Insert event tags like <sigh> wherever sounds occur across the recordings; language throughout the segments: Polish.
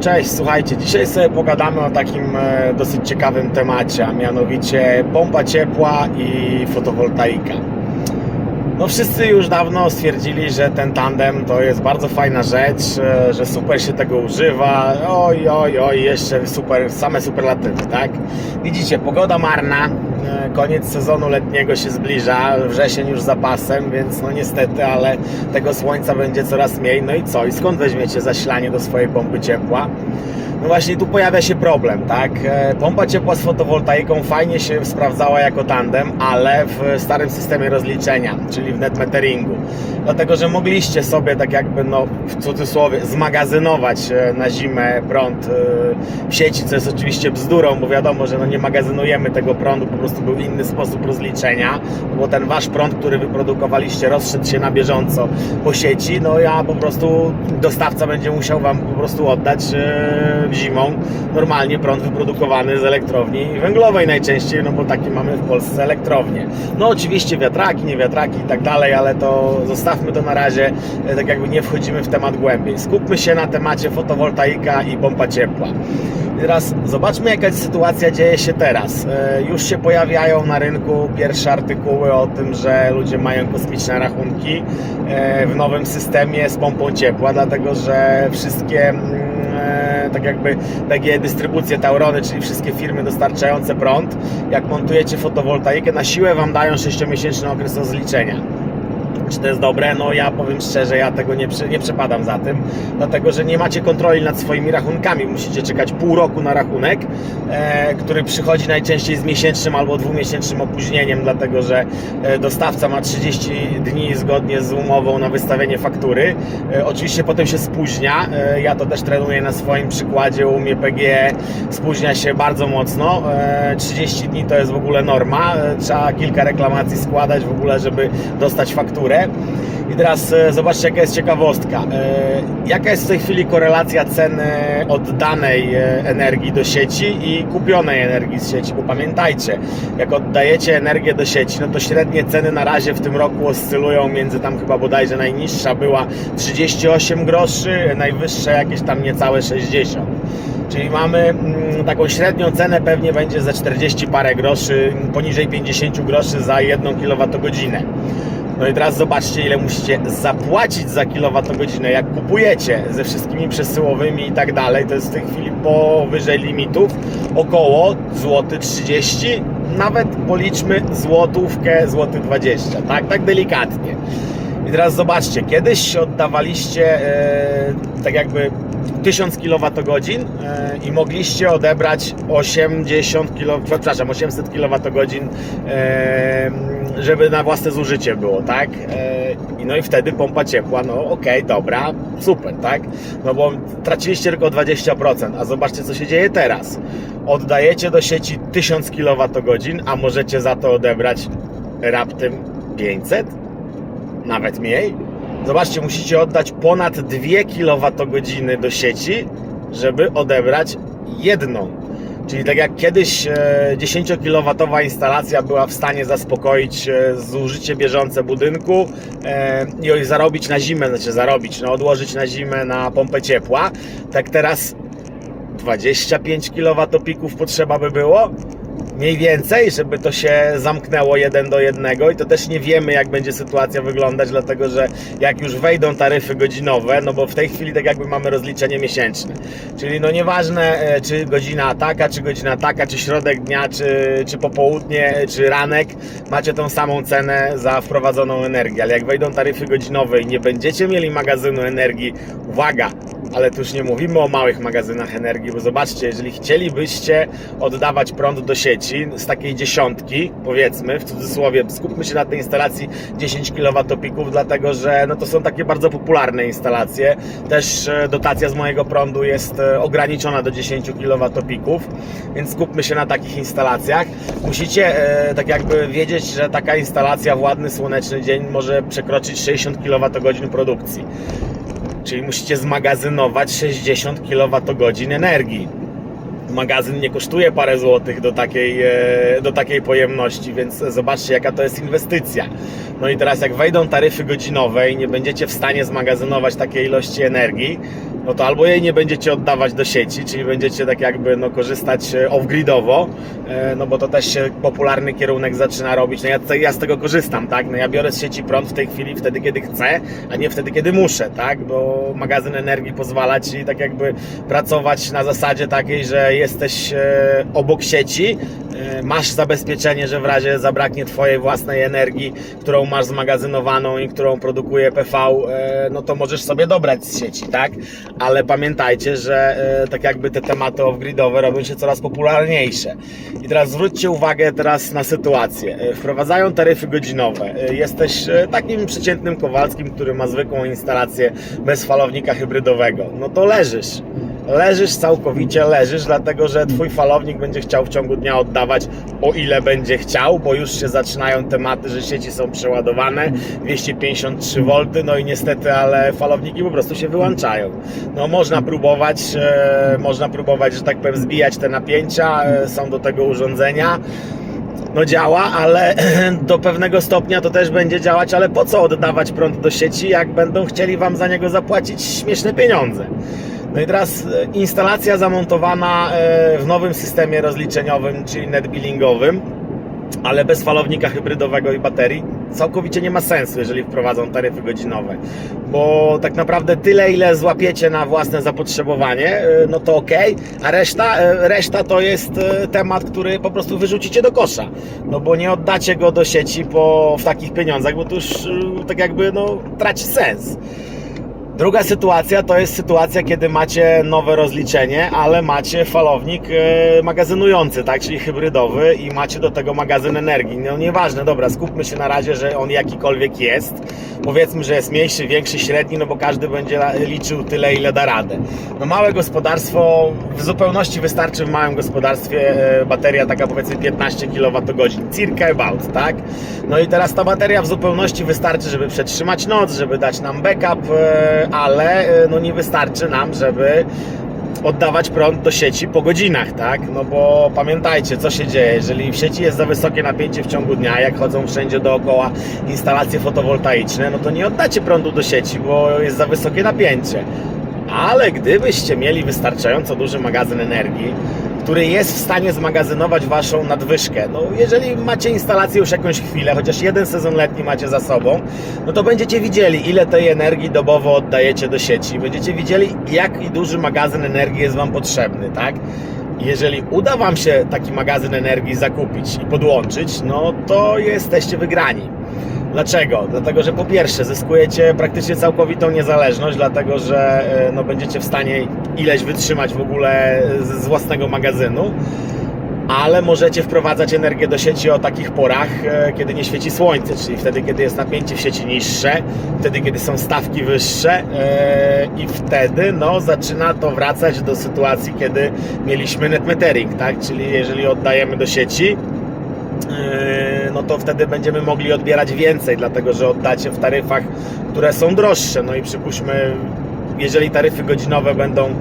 Cześć, słuchajcie, dzisiaj sobie pogadamy o takim e, dosyć ciekawym temacie, a mianowicie pompa ciepła i fotowoltaika. No wszyscy już dawno stwierdzili, że ten tandem to jest bardzo fajna rzecz, e, że super się tego używa, oj, oj, oj, jeszcze super, same superlatywy, tak? Widzicie, pogoda marna, e, koniec sezonu letniego się zbliża, wrzesień już za pasem, więc no niestety, ale tego słońca będzie coraz mniej, no i co? I skąd weźmiecie zasilanie do swojej pompy ciepła? No właśnie tu pojawia się problem, tak? E, Pompa ciepła z fotowoltaiką fajnie się sprawdzała jako tandem, ale w starym systemie rozliczenia, czyli w net meteringu. Dlatego, że mogliście sobie tak jakby, no w cudzysłowie, zmagazynować e, na zimę prąd e, w sieci, co jest oczywiście bzdurą, bo wiadomo, że no nie magazynujemy tego prądu, po prostu był inny sposób rozliczenia, bo ten wasz prąd, który wyprodukowaliście, rozszedł się na bieżąco po sieci, no ja po prostu dostawca będzie musiał wam po prostu oddać zimą normalnie prąd wyprodukowany z elektrowni węglowej najczęściej, no bo takie mamy w Polsce elektrownie. No oczywiście wiatraki, nie wiatraki i tak dalej, ale to zostawmy to na razie, e, tak jakby nie wchodzimy w temat głębiej. Skupmy się na temacie fotowoltaika i pompa ciepła. Teraz zobaczmy jaka sytuacja dzieje się teraz. E, Już się pojawiają na rynku pierwsze artykuły o tym, że ludzie mają kosmiczne rachunki e, w nowym systemie z pompą ciepła, dlatego że wszystkie mm, tak jakby PGE dystrybucje Taurony, czyli wszystkie firmy dostarczające prąd, jak montujecie fotowoltaikę, na siłę Wam dają 6-miesięczny okres rozliczenia. Czy to jest dobre? No ja powiem szczerze, ja tego nie, nie przepadam za tym, dlatego że nie macie kontroli nad swoimi rachunkami. Musicie czekać pół roku na rachunek, e, który przychodzi najczęściej z miesięcznym albo dwumiesięcznym opóźnieniem, dlatego że e, dostawca ma 30 dni zgodnie z umową na wystawienie faktury. E, oczywiście potem się spóźnia. E, ja to też trenuję na swoim przykładzie. U mnie PGE spóźnia się bardzo mocno. E, 30 dni to jest w ogóle norma. E, Trzeba kilka reklamacji składać w ogóle, żeby dostać fakturę. I teraz e, zobaczcie, jaka jest ciekawostka. E, Jaka jest w tej chwili korelacja ceny oddanej e, energii do sieci i kupionej energii z sieci? Bo pamiętajcie, jak oddajecie energię do sieci, no to średnie ceny na razie w tym roku oscylują między tam chyba bodajże najniższa była 38 groszy, najwyższa jakieś tam niecałe 60. Czyli mamy mm, taką średnią cenę pewnie będzie za 40 parę groszy, poniżej 50 groszy za 1 kWh. No i teraz zobaczcie, ile musicie zapłacić za kilowatogodzinę, jak kupujecie ze wszystkimi przesyłowymi i tak dalej. To jest w tej chwili powyżej limitów około złoty 30, nawet policzmy złotówkę, złoty 20, tak? Tak delikatnie. I teraz zobaczcie, kiedyś oddawaliście e, tak jakby 1000 kWh e, i mogliście odebrać 80 kW, przepraszam, 800 kWh, żeby na własne zużycie było, tak? E, i no i wtedy pompa ciepła, no okej, dobra, super, tak? No bo traciliście tylko 20%, a zobaczcie co się dzieje teraz. Oddajecie do sieci 1000 kWh, a możecie za to odebrać raptem 500? nawet mniej. Zobaczcie, musicie oddać ponad 2 kWh do sieci, żeby odebrać jedną. Czyli tak jak kiedyś e, 10 kW instalacja była w stanie zaspokoić e, zużycie bieżące budynku e, i zarobić na zimę, znaczy zarobić, no odłożyć na zimę na pompę ciepła, tak teraz 25 kWp potrzeba by było mniej więcej, żeby to się zamknęło jeden do jednego i to też nie wiemy jak będzie sytuacja wyglądać, dlatego że jak już wejdą taryfy godzinowe, no bo w tej chwili tak jakby mamy rozliczenie miesięczne, czyli no nieważne e, czy godzina taka, czy godzina taka, czy środek dnia, czy, czy popołudnie, czy ranek, macie tą samą cenę za wprowadzoną energię, ale jak wejdą taryfy godzinowe i nie będziecie mieli magazynu energii, uwaga, ale tu już nie mówimy o małych magazynach energii, bo zobaczcie, jeżeli chcielibyście oddawać prąd do sieci z takiej dziesiątki, powiedzmy, w cudzysłowie, skupmy się na tej instalacji 10 kWp, dlatego że no to są takie bardzo popularne instalacje. Też e, dotacja z mojego prądu jest e, ograniczona do 10 kWp, więc skupmy się na takich instalacjach. Musicie e, tak jakby wiedzieć, że taka instalacja w ładny słoneczny dzień może przekroczyć 60 kWh produkcji. Czyli musicie zmagazynować 60 kWh energii. Magazyn nie kosztuje parę złotych do takiej, e, do takiej pojemności, więc zobaczcie, jaka to jest inwestycja. No i teraz, jak wejdą taryfy godzinowe i nie będziecie w stanie zmagazynować takiej ilości energii, no to albo jej nie będziecie oddawać do sieci, czyli będziecie tak jakby no, korzystać e, off-gridowo, e, no bo to też się popularny kierunek zaczyna robić. No ja, ja z tego korzystam, tak? No ja biorę z sieci prąd w tej chwili wtedy, kiedy chcę, a nie wtedy, kiedy muszę, tak? Bo magazyn energii pozwala ci tak jakby pracować na zasadzie takiej, że jesteś e, obok sieci, masz zabezpieczenie, że w razie zabraknie twojej własnej energii, którą masz zmagazynowaną i którą produkuje PV, e, no to możesz sobie dobrać z sieci, tak? Ale pamiętajcie, że e, tak jakby te tematy off-gridowe robią się coraz popularniejsze. I teraz zwróćcie uwagę teraz na sytuację. E, Wprowadzają taryfy godzinowe. E, Jesteś e, takim przeciętnym Kowalskim, który ma zwykłą instalację bez falownika hybrydowego. No to leżysz. Leżysz całkowicie, leżysz, dlatego że twój falownik będzie chciał w ciągu dnia oddawać o ile będzie chciał, bo już się zaczynają tematy, że sieci są przeładowane, 253 V, no i niestety, ale falowniki po prostu się wyłączają. No można próbować, e, można próbować, że tak powiem, zbijać te napięcia, e, są do tego urządzenia no działa, ale <clears throat> do pewnego stopnia to też będzie działać, ale po co oddawać prąd do sieci, jak będą chcieli Wam za niego zapłacić śmieszne pieniądze? No i teraz e, instalacja zamontowana e, w nowym systemie rozliczeniowym, czyli netbillingowym, ale bez falownika hybrydowego i baterii, całkowicie nie ma sensu, jeżeli wprowadzą taryfy godzinowe. Bo tak naprawdę tyle, ile złapiecie na własne zapotrzebowanie, e, no to ok, a reszta, reszta to jest temat, który po prostu wyrzucicie do kosza. No bo nie oddacie go do sieci po, w takich pieniądzach, bo to już tak jakby no, traci sens. Druga sytuacja to jest sytuacja, kiedy macie nowe rozliczenie, ale macie falownik e, magazynujący, tak, czyli hybrydowy i macie do tego magazyn energii. No nieważne, dobra, skupmy się na razie, że on jakikolwiek jest. Powiedzmy, że jest mniejszy, większy, średni, no bo każdy będzie liczył tyle, ile da radę. No małe gospodarstwo, w zupełności wystarczy w małym gospodarstwie e, bateria taka powiedzmy 15 kWh, circa about, tak? No i teraz ta bateria w zupełności wystarczy, żeby przetrzymać noc, żeby dać nam backup, e, ale e, no nie wystarczy nam, żeby oddawać prąd do sieci po godzinach, tak? No bo pamiętajcie, co się dzieje, jeżeli w sieci jest za wysokie napięcie w ciągu dnia, jak chodzą wszędzie dookoła instalacje fotowoltaiczne, no to nie oddacie prądu do sieci, bo jest za wysokie napięcie. Ale gdybyście mieli wystarczająco duży magazyn energii, który jest w stanie zmagazynować waszą nadwyżkę. No, jeżeli macie instalację już jakąś chwilę, chociaż jeden sezon letni macie za sobą, no to będziecie widzieli, ile tej energii dobowo oddajecie do sieci. Będziecie widzieli, jak duży magazyn energii jest wam potrzebny, tak? Jeżeli uda wam się taki magazyn energii zakupić i podłączyć, no to jesteście wygrani. Dlaczego? Dlatego, że po pierwsze zyskujecie praktycznie całkowitą niezależność, dlatego że e, no, będziecie w stanie ileś wytrzymać w ogóle z własnego magazynu, ale możecie wprowadzać energię do sieci o takich porach, e, kiedy nie świeci słońce, czyli wtedy, kiedy jest napięcie w sieci niższe, wtedy, kiedy są stawki wyższe e, i wtedy no, zaczyna to wracać do sytuacji, kiedy mieliśmy net metering, tak? czyli jeżeli oddajemy do sieci, no to wtedy będziemy mogli odbierać więcej, dlatego że oddacie w taryfach, które są droższe. No i przypuśćmy, jeżeli taryfy godzinowe będą,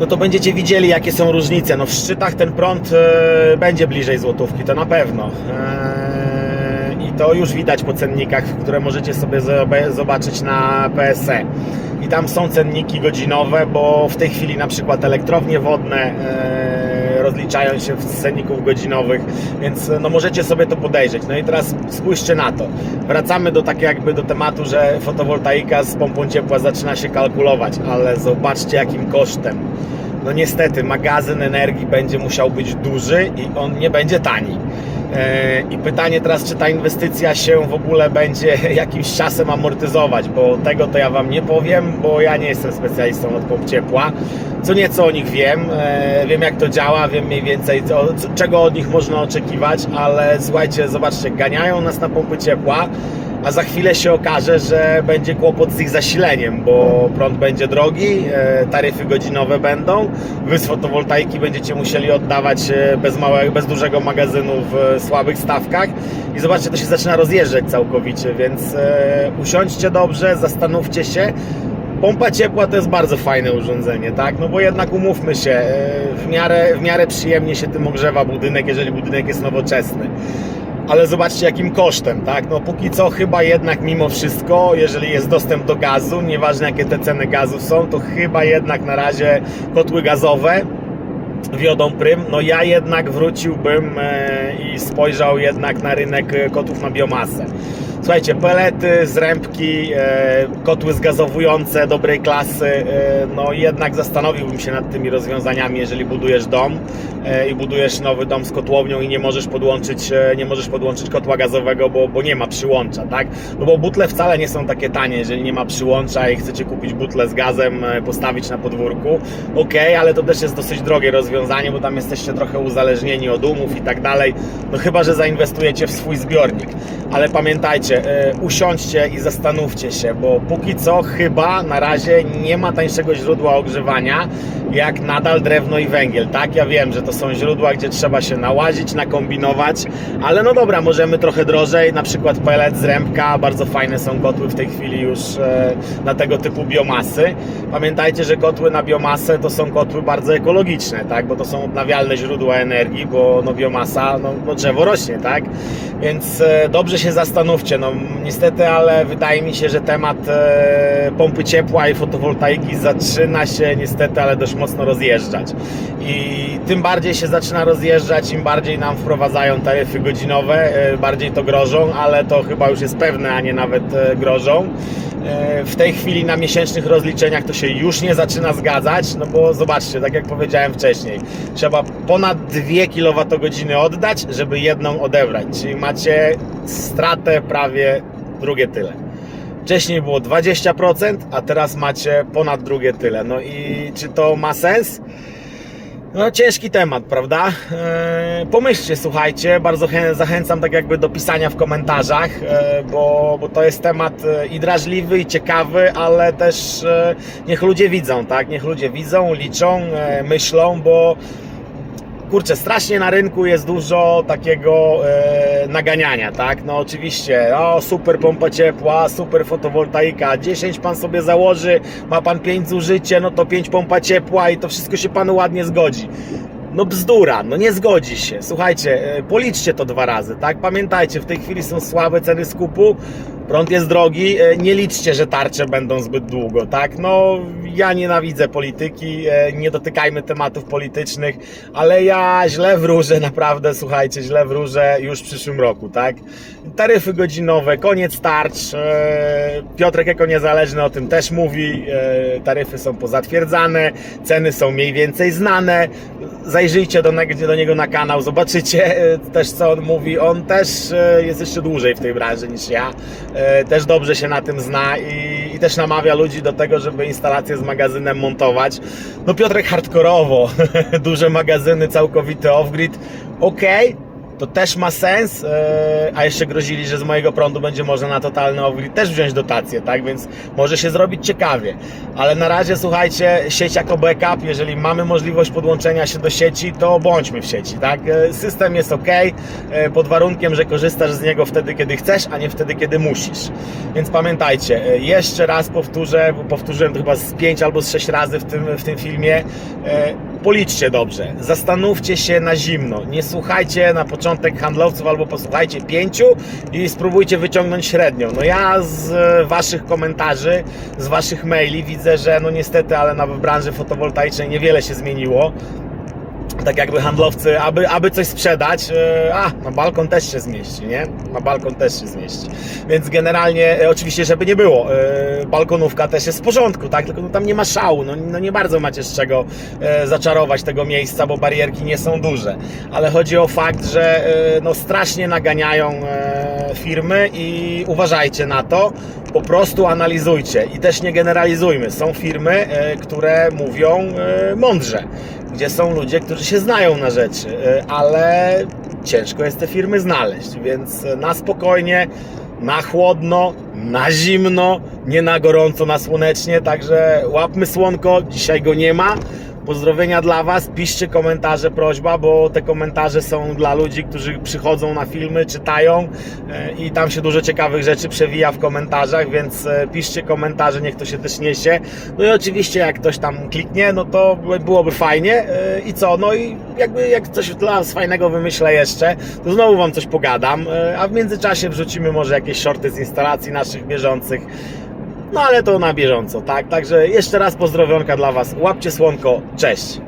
no to będziecie widzieli, jakie są różnice. No w szczytach ten prąd e, będzie bliżej złotówki, to na pewno. E, I to już widać po cennikach, które możecie sobie zobaczyć na PSE. I tam są cenniki godzinowe, bo w tej chwili na przykład elektrownie wodne rozliczają się z cenników godzinowych, więc no możecie sobie to podejrzeć. No i teraz spójrzcie na to. Wracamy do tak jakby do tematu, że fotowoltaika z pompą ciepła zaczyna się kalkulować, ale zobaczcie jakim kosztem. No niestety magazyn energii będzie musiał być duży i on nie będzie tani. E, I pytanie teraz, czy ta inwestycja się w ogóle będzie <laughs> jakimś czasem amortyzować, bo tego to ja Wam nie powiem, bo ja nie jestem specjalistą od pomp ciepła. Co nieco o nich wiem, e, wiem jak to działa, wiem mniej więcej co, czego od nich można oczekiwać, ale słuchajcie, zobaczcie, ganiają nas na pompy ciepła, a za chwilę się okaże, że będzie kłopot z ich zasileniem, bo prąd będzie drogi, e, taryfy godzinowe będą, wy z fotowoltaiki będziecie musieli oddawać e, bez, małego, bez dużego magazynu w słabych stawkach i zobaczcie, to się zaczyna rozjeżdżać całkowicie, więc e, usiądźcie dobrze, zastanówcie się. Pompa ciepła to jest bardzo fajne urządzenie, tak? No bo jednak umówmy się, e, w miarę, w miarę przyjemnie się tym ogrzewa budynek, jeżeli budynek jest nowoczesny. Ale zobaczcie jakim kosztem, tak? No póki co chyba jednak mimo wszystko, jeżeli jest dostęp do gazu, nieważne jakie te ceny gazu są, to chyba jednak na razie kotły gazowe wiodą prym. No ja jednak wróciłbym e, i spojrzał jednak na rynek kotłów na biomasę. Słuchajcie, pelety, zrębki, e, kotły zgazowujące dobrej klasy, e, no jednak zastanowiłbym się nad tymi rozwiązaniami, jeżeli budujesz dom e, i budujesz nowy dom z kotłownią i nie możesz podłączyć, nie możesz podłączyć kotła gazowego, bo, bo nie ma przyłącza, tak? No bo butle wcale nie są takie tanie, jeżeli nie ma przyłącza i chcecie kupić butlę z gazem, postawić na podwórku, ok, ale to też jest dosyć drogie rozwiązanie, bo tam jesteście trochę uzależnieni od umów i tak dalej, no chyba, że zainwestujecie w swój zbiornik, ale pamiętajcie, e, usiądźcie i zastanówcie się, bo póki co chyba na razie nie ma tańszego źródła ogrzewania, jak nadal drewno i węgiel, tak? Ja wiem, że to są źródła, gdzie trzeba się nałazić, nakombinować, ale no dobra, możemy trochę drożej, na przykład pellet z rębka, bardzo fajne są kotły w tej chwili już e, na tego typu biomasy. Pamiętajcie, że kotły na biomasę to są kotły bardzo ekologiczne, tak? Bo to są odnawialne źródła energii, bo no biomasa, no, no drzewo rośnie, tak? Więc e, dobrze się zastanówcie, no niestety, ale wydaje mi się, że temat e, pompy ciepła i fotowoltaiki zaczyna się niestety, ale dość mocno rozjeżdżać. I tym bardziej się zaczyna rozjeżdżać, im bardziej nam wprowadzają taryfy godzinowe, e, bardziej to grożą, ale to chyba już jest pewne, a nie nawet e, grożą. W tej chwili na miesięcznych rozliczeniach to się już nie zaczyna zgadzać, no bo zobaczcie, tak jak powiedziałem wcześniej, trzeba ponad 2 kWh oddać, żeby jedną odebrać, czyli macie stratę prawie drugie tyle. Wcześniej było 20%, a teraz macie ponad drugie tyle. No i czy to ma sens? No, ciężki temat, prawda? Eee, pomyślcie, słuchajcie, bardzo chę- zachęcam tak jakby do pisania w komentarzach, e, bo, bo to jest temat e, i drażliwy, i ciekawy, ale też e, niech ludzie widzą, tak? Niech ludzie widzą, liczą, e, myślą, bo kurczę, strasznie na rynku jest dużo takiego e, naganiania, tak? No oczywiście, o super pompa ciepła, super fotowoltaika, 10 pan sobie założy, ma pan 5 zużycie, no to 5 pompa ciepła i to wszystko się panu ładnie zgodzi. No bzdura, no nie zgodzi się. Słuchajcie, e, policzcie to dwa razy, tak? Pamiętajcie, w tej chwili są słabe ceny skupu, prąd jest drogi, e, nie liczcie, że tarcze będą zbyt długo, tak? No, ja nienawidzę polityki, e, nie dotykajmy tematów politycznych, ale ja źle wróżę, naprawdę, słuchajcie, źle wróżę już w przyszłym roku, tak? Taryfy godzinowe, koniec tarcz, e, Piotrek jako niezależny o tym też mówi, e, taryfy są pozatwierdzane, ceny są mniej więcej znane, zajrzyjcie do, do niego na kanał, zobaczycie też co on mówi, on też jest jeszcze dłużej w tej branży niż ja, też dobrze się na tym zna i, i też namawia ludzi do tego, żeby instalację z magazynem montować. No Piotrek hardkorowo, <laughs> duże magazyny, całkowity off-grid, okej, to też ma sens, e, a jeszcze grozili, że z mojego prądu będzie można na totalny off-grid też wziąć dotację, tak, więc może się zrobić ciekawie, ale na razie słuchajcie, sieć jako backup, jeżeli mamy możliwość podłączenia się do sieci, to bądźmy w sieci, tak, E, system jest ok, e, pod warunkiem, że korzystasz z niego wtedy, kiedy chcesz, a nie wtedy, kiedy musisz, więc pamiętajcie, jeszcze raz powtórzę, powtórzyłem to chyba z 5 albo z 6 razy w tym, w tym filmie, policzcie dobrze, zastanówcie się na zimno, nie słuchajcie na początek handlowców albo posłuchajcie pięciu i spróbujcie wyciągnąć średnią. No ja z e, waszych komentarzy, z waszych maili widzę, że no niestety, ale na branży fotowoltaicznej niewiele się zmieniło. Tak jakby handlowcy, aby, aby coś sprzedać, e, a na balkon też się zmieści, nie? Na balkon też się zmieści. Więc generalnie, e, oczywiście, żeby nie było, e, balkonówka też jest w porządku, tak? Tylko no, tam nie ma szału, no, no nie bardzo macie z czego zaczarować tego miejsca, bo barierki nie są duże. Ale chodzi o fakt, że no, strasznie naganiają firmy i uważajcie na to, po prostu analizujcie i też nie generalizujmy. Są firmy, które mówią mądrze, gdzie są ludzie, którzy się znają na rzeczy, e, ale ciężko jest te firmy znaleźć, więc e, na spokojnie, na chłodno, na zimno, nie na gorąco, na słonecznie, także łapmy słonko, dzisiaj go nie ma, Pozdrowienia dla Was, piszcie komentarze, prośba, bo te komentarze są dla ludzi, którzy przychodzą na filmy, czytają e, i tam się dużo ciekawych rzeczy przewija w komentarzach, więc e, piszcie komentarze, niech to się też niesie. No i oczywiście jak ktoś tam kliknie, no to byłoby fajnie e, i co, no i jakby jak coś dla Was fajnego wymyślę jeszcze, to znowu Wam coś pogadam, a w międzyczasie wrzucimy może jakieś shorty z instalacji naszych bieżących. No ale to na bieżąco, tak? Także jeszcze raz pozdrowionka dla Was. Łapcie słonko, cześć!